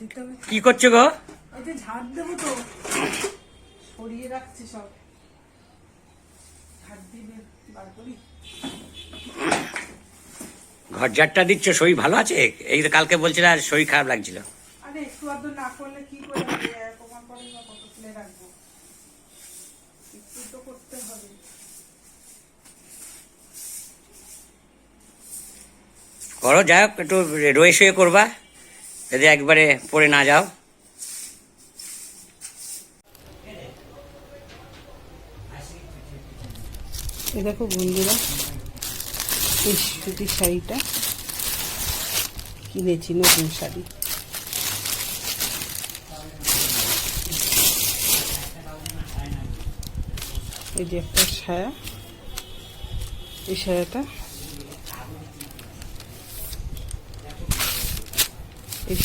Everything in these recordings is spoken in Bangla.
দিতে হবে। কি করছ গো? ওই যে ঝাড় দেবো তো। সরিয়ে রাখছি সব। ঝাড় দিবে বার করি? ঘর ঝাড়টা দিচ্ছ শরীর ভালো আছে? এই তো কালকে বলছিল আর শরীর খারাপ লাগছিল। আরে একটু আধটু না করলে কি করে হবে? প্রমাণ করে কত তুলে রাখব? একটু তো করতে হবে। করো যাই হোক একটু রয়ে শুয়ে করবা। যদি একবারে পড়ে না যাও। দেখো বন্ধুরা, এই সুতির শাড়িটা কিনেছি, নতুন শাড়ি। এই যে একটা সায়া, এই সায়াটা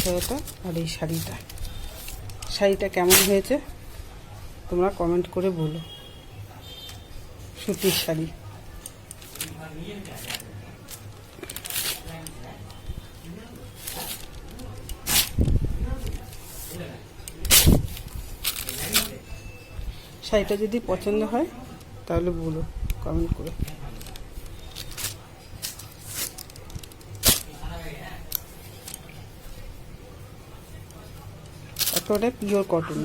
সায়াটা আর এই শাড়িটা। শাড়িটা কেমন হয়েছে? তোমরা কমেন্ট করে বলো। সুতির শাড়ি। শাড়িটা যদি পছন্দ হয়, তাহলে বলো কমেন্ট করে। একেবারে পিওর কটন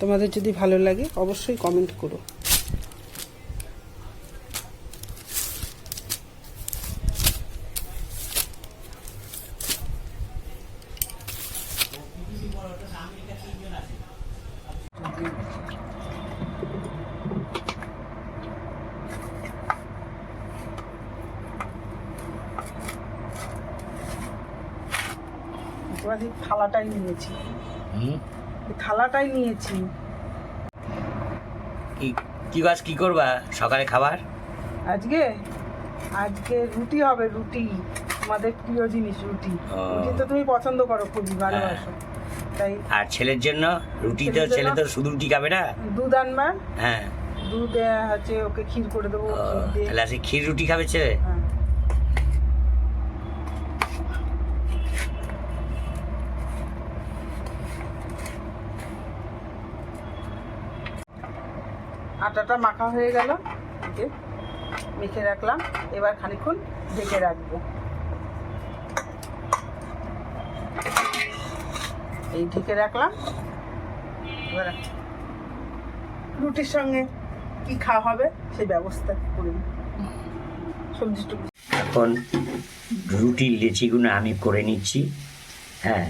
তোমাদের যদি ভালো লাগে অবশ্যই কমেন্ট করো। এবার এই থালাটাই নিয়েছি। এই থালাটাই নিয়েছি। কি কি গাছ কি করবা সকালে খাবার? আজকে? আজকে রুটি হবে রুটি। আমাদের প্রিয় জিনিস রুটি। রুটি তো তুমি পছন্দ করো খুবই ভালোবাসো। তাই আর ছেলের জন্য? রুটি তো ছেলে তো শুধু রুটি খাবে না? দুধ আনবা। হ্যাঁ। দুধ হচ্ছে ওকে ক্ষীর করে দেবো ক্ষীর তাহলে আজকে ক্ষীর রুটি খাবে ছেলে? হ্যাঁ। আটাটা মাখা হয়ে গেল। যে মেখে রাখলাম। এবার খানিক্ষণ ঢেকে রাখব। এই ঢেকে রাখলাম। এবার রুটির সঙ্গে কি খাওয়া হবে সেই ব্যবস্থা করে। সবজি এখন রুটির লেচিগুলো আমি করে নিচ্ছি। হ্যাঁ।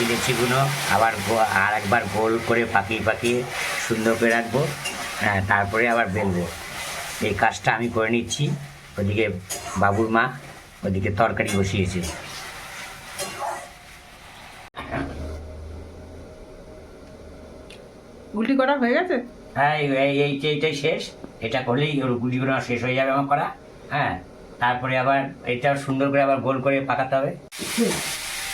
এই লেচিগুলো আবার আর একবার গোল করে পাকিয়ে পাকিয়ে সুন্দর করে রাখব। হ্যাঁ তারপরে আবার বেলবো। এই কাজটা আমি করে নিচ্ছি। ওদিকে বাবুর মা ওদিকে তরকারি বসিয়েছে। গুলটি করা হয়ে গেছে? হ্যাঁ এই এই- এই এইটাই শেষ। এটা করলেই ওর গুলিগুলো শেষ হয়ে যাবে আমার করা। হ্যাঁ তারপরে আবার এটা সুন্দর করে আবার গোল করে পাকাতে হবে।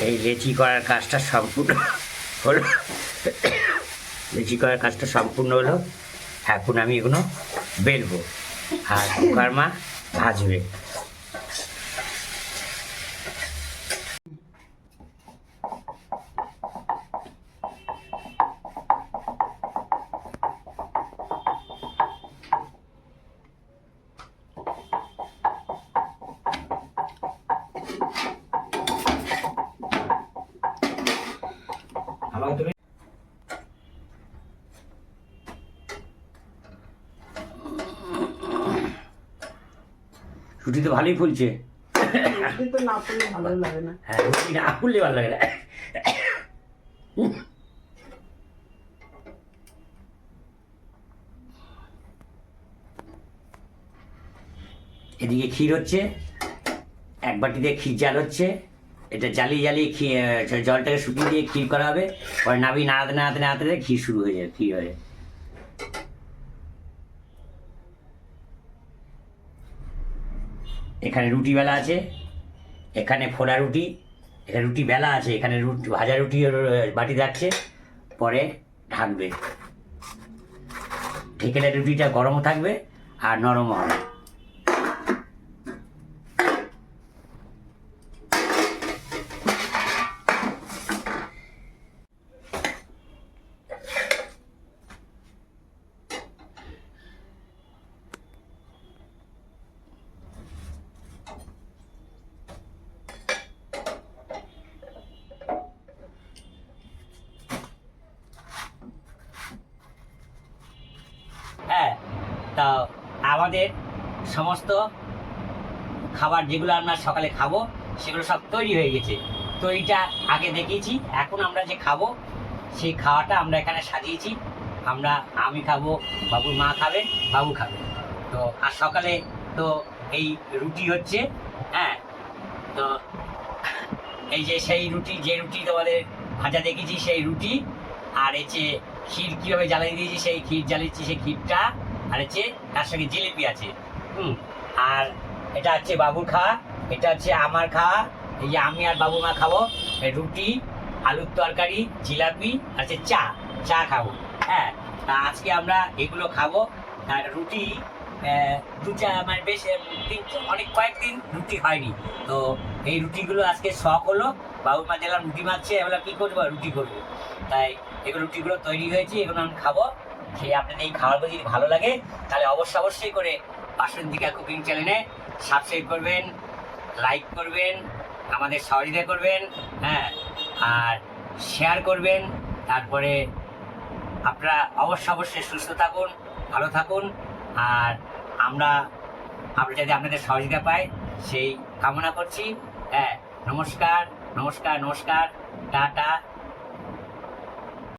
এই লেচি করার কাজটা সম্পূর্ণ হলো। লেচি করার কাজটা সম্পূর্ণ হলো। এখন আমি এগুলো বেলবো। আর কুকার মা ভাজবে আমাকে তুমি রুটি তো ভালোই ফুলছে। কিন্তু না করলে ভালো লাগে না। হ্যাঁ রুটি না ফুললে ভালো লাগে না। এদিকে ক্ষীর হচ্ছে এক বাটিতে ক্ষীর জাল হচ্ছে এটা জ্বালিয়ে জ্বালিয়ে জলটাকে শুকিয়ে দিয়ে ক্ষীর করা হবে। পরে নাবি নাড়াতে নাড়াতে নাড়াতে নাড়াতে ক্ষীর শুরু হয়ে যাবে ক্ষীর হয়ে এখানে রুটি বেলা আছে, এখানে ফোড়া রুটি, এখানে রুটি বেলা আছে, এখানে রুটি, ভাজা রুটি বাটি রাখছে পরে ঢাকবে। ঢেকেলে রুটিটা গরমও থাকবে আর নরমও হবে হ্যাঁ তা আমাদের সমস্ত খাবার যেগুলো আমরা সকালে খাব, সেগুলো সব তৈরি হয়ে গেছে। তো এইটা আগে দেখিয়েছি, এখন আমরা যে খাব, সেই খাওয়াটা আমরা এখানে সাজিয়েছি। আমরা, আমি খাব, বাবুর মা খাবে বাবু খাবে তো আর সকালে তো এই রুটি হচ্ছে হ্যাঁ? তো এই যে সেই রুটি, যে রুটি তোমাদের ভাজা দেখেছি সেই রুটি। আর এই যে ক্ষীর কীভাবে জ্বালিয়ে দিয়েছি, সেই ক্ষীর জ্বালিয়েছি, সেই ক্ষীরটা আর হচ্ছে তার সঙ্গে জিলিপি আছে, হুম? আর এটা হচ্ছে বাবুর খাওয়া এটা হচ্ছে আমার খাওয়া এই যে আমি আর বাবু মা খাব রুটি, আলুর তরকারি, জিলাপি, আর হচ্ছে চা চা খাব হ্যাঁ? তা আজকে আমরা এগুলো খাব, আর রুটি দু চা মানে বেশ তিন, অনেক কয়েকদিন রুটি হয়নি, তো এই রুটিগুলো আজকে শখ হলো বাবু মা দেখলাম রুটি মারছে এবার কি করব, রুটি করব, তাই এগুলো রুটিগুলো তৈরি হয়েছে, এগুলো আমি খাব সেই আপনাদের এই খাবারগুলো যদি ভালো লাগে, তাহলে অবশ্যই অবশ্যই করে বাসন্তিকা কুকিং চ্যানেলে সাবস্ক্রাইব করবেন লাইক করবেন, আমাদের সহযোগিতা করবেন হ্যাঁ আর শেয়ার করবেন, তারপরে আপনারা অবশ্যই অবশ্যই সুস্থ থাকুন, ভালো থাকুন, আর আমরা আমরা যাতে আপনাদের সহযোগিতা পাই, সেই কামনা করছি হ্যাঁ নমস্কার নমস্কার নমস্কার, টাটা।